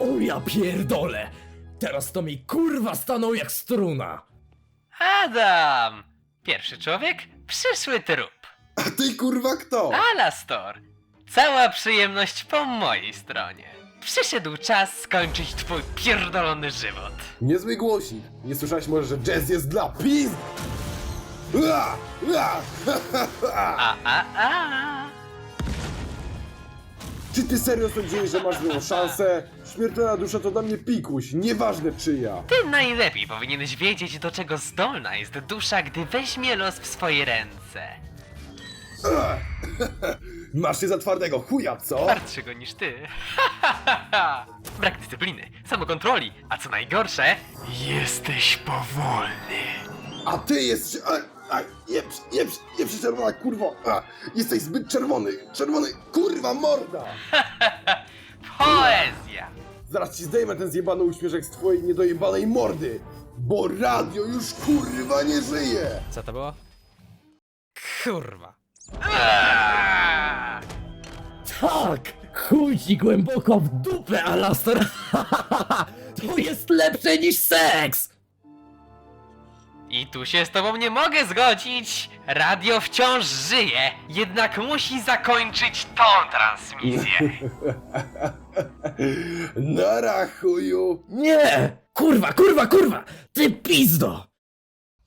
O ja pierdolę! Teraz to mi kurwa stanął jak struna! Adam! Pierwszy człowiek, przyszły trup. A ty kurwa kto? Alastor! Cała przyjemność po mojej stronie. Przyszedł czas skończyć twój pierdolony żywot. Niezły głosik. Nie słyszałeś może, że jazz jest dla pizd? A, a, a! Czy ty serio sądziłeś, że masz złą szansę? Śmiertelna dusza to dla mnie pikuś, nieważne czyja. Ty najlepiej powinieneś wiedzieć, do czego zdolna jest dusza, gdy weźmie los w swoje ręce. Masz się za twardego chuja, co? Twardszego niż ty. Brak dyscypliny, samokontroli, a co najgorsze, jesteś powolny. A ty jesteś... A, a, nie, przy- nie, przy- nie przyczerwona, kurwo! A, jesteś zbyt czerwony! Czerwony, kurwa, morda! Poezja! Zaraz ci zdejmę ten zjebany uśmieszek z twojej niedojebanej mordy! Bo radio już kurwa nie żyje! Co to było? Kurwa. Aaaa! Tak! Chuj ci głęboko w dupę, Alastor! To jest lepsze niż seks! I tu się z tobą nie mogę zgodzić. Radio wciąż żyje, jednak musi zakończyć tą transmisję. Nara chuju! Nie! Kurwa, kurwa, kurwa! Ty pizdo!